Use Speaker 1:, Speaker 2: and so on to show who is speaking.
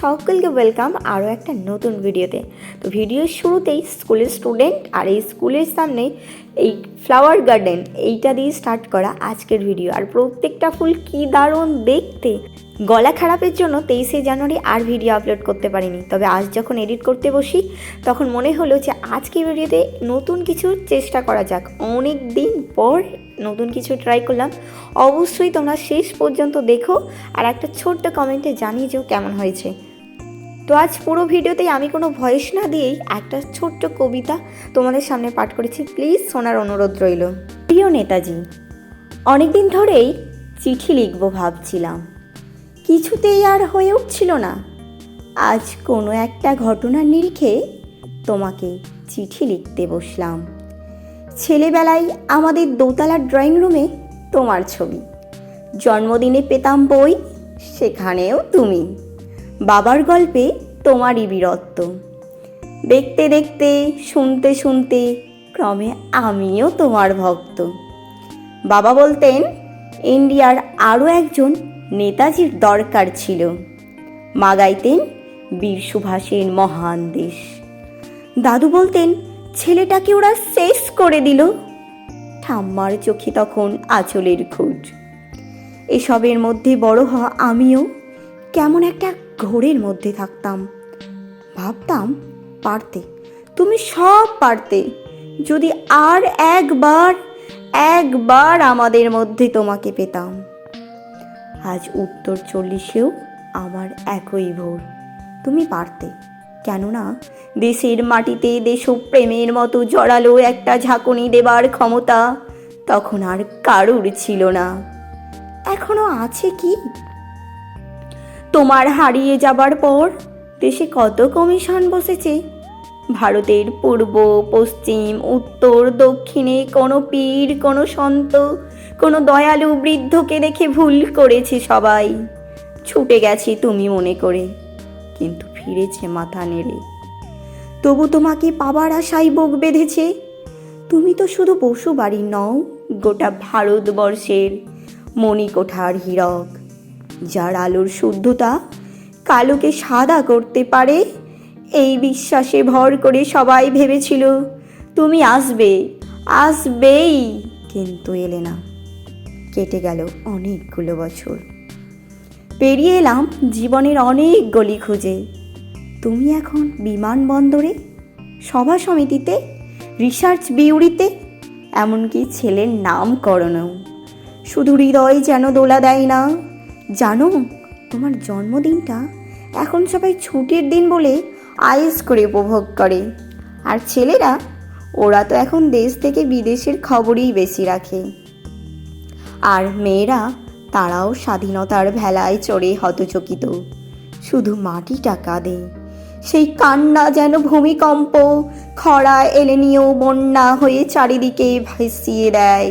Speaker 1: সকলকে ওয়েলকাম আরও একটা নতুন ভিডিওতে। তো ভিডিওর শুরুতেই স্কুলের স্টুডেন্ট আর এই স্কুলের সামনে এই ফ্লাওয়ার গার্ডেন এইটা দিয়ে স্টার্ট করা আজকের ভিডিও আর প্রত্যেকটা ফুল কি দারুণ দেখতে। গলা খারাপের জন্য তেইশে জানুয়ারি আর ভিডিও আপলোড করতে পারিনি। তবে আজ যখন এডিট করতে বসি, তখন মনে হলো যে আজকে ভিডিওতে নতুন কিছু চেষ্টা করা যাক। অনেক দিন পর নতুন কিছু ট্রাই করলাম, অবশ্যই তোমরা শেষ পর্যন্ত দেখো আর একটা ছোট্ট কমেন্টে জানিয়ে যেও কেমন হয়েছে। তো আজ পুরো ভিডিওতেই আমি কোনো ভয়েস না দিয়েই একটা ছোট্ট কবিতা তোমাদের সামনে পাঠ করেছি। প্লিজ শোনার অনুরোধ রইল। প্রিয় নেতাজি, অনেকদিন ধরেই চিঠি লিখব ভাবছিলাম। কিছুতেই আর হয়ে উঠছিল না। আজ কোনো একটা ঘটনার নিরিখে তোমাকে চিঠি লিখতে বসলাম। ছেলেবেলায় আমাদের দোতলার ড্রয়িং রুমে তোমার ছবি। জন্মদিনে পেতাম বই, সেখানেও তুমি। বাবার গল্পে তোমারই বীরত্ব। দেখতে দেখতে, শুনতে শুনতে, ক্রমে আমিও তোমার ভক্ত। বাবা বলতেন, ইন্ডিয়ার আরও একজন নেতাজির দরকার ছিল। মা গাইতেন, বীর সুভাষের মহান দেশ। দাদু বলতেন ছেলেটাকে ওরা শেষ করে দিল। ঠাম্মার চোখে তখন আঁচলের খুঁট এসবের মধ্যে বড় হওয়া আমিও কেমন একটা ঘোরের মধ্যে থাকতাম। ভাবতাম, পারতে, তুমি সব পারতে, যদি আর একবার একবার আমাদের মধ্যে তোমাকে পেতাম। আজ উত্তর চল্লিশেও আমার একই ভোর, তুমি পারতে। কেননা দেশের মাটিতে দেশপ্রেমের মতো জড়ালো একটা ঝাঁকুনি দেবার ক্ষমতা তখন আর কারুর ছিল না। এখনও আছে কি? তোমার হারিয়ে যাবার পর দেশে কত কমিশন বসেছে? ভারতের পূর্ব, পশ্চিম, উত্তর, দক্ষিণে কোনো পীর, কোনো সন্ত, কোনো দয়ালু বৃদ্ধকে দেখে ভুল করেছে সবাই। ছুটে গেছি তুমি মনে করে। কিন্তু ফিরেছে মাথা নেড়ে। তবু তোমাকে পাবার আশায় বুক বেঁধেছে। তুমি তো শুধু পশু বাড়ি নও, গোটা ভারতবর্ষের মণিকোঠার হীরক। যার আলোর শুদ্ধতা কালোকে সাদা করতে পারে, এই বিশ্বাসে ভর করে সবাই ভেবেছিল, তুমি আসবে, আসবেই। কিন্তু এলে না। কেটে গেল অনেকগুলো বছর। পেরিয়ে এলাম জীবনের অনেক গলি খুঁজে। তুমি এখন বিমানবন্দরে সভা সমিতিতে রিসার্চ বিউরিতে, এমনকি ছেলের নামকরণও শুধু হৃদয় যেন দোলা দেয় না, জানো, তোমার জন্মদিনটা এখন সবাই ছুটির দিন বলে আয়েস করে উপভোগ করে। আর ছেলেরা, ওরা তো এখন দেশ থেকে বিদেশের খবরই বেশি রাখে। আর মেয়েরা, তারাও স্বাধীনতার ভেলায় চড়ে হতচকিত। শুধু মাটিটা কাঁদে। সেই কান্না যেন ভূমিকম্প খরা এলেনিও বন্যা হয়ে চারিদিকে ভাসিয়ে দেয়।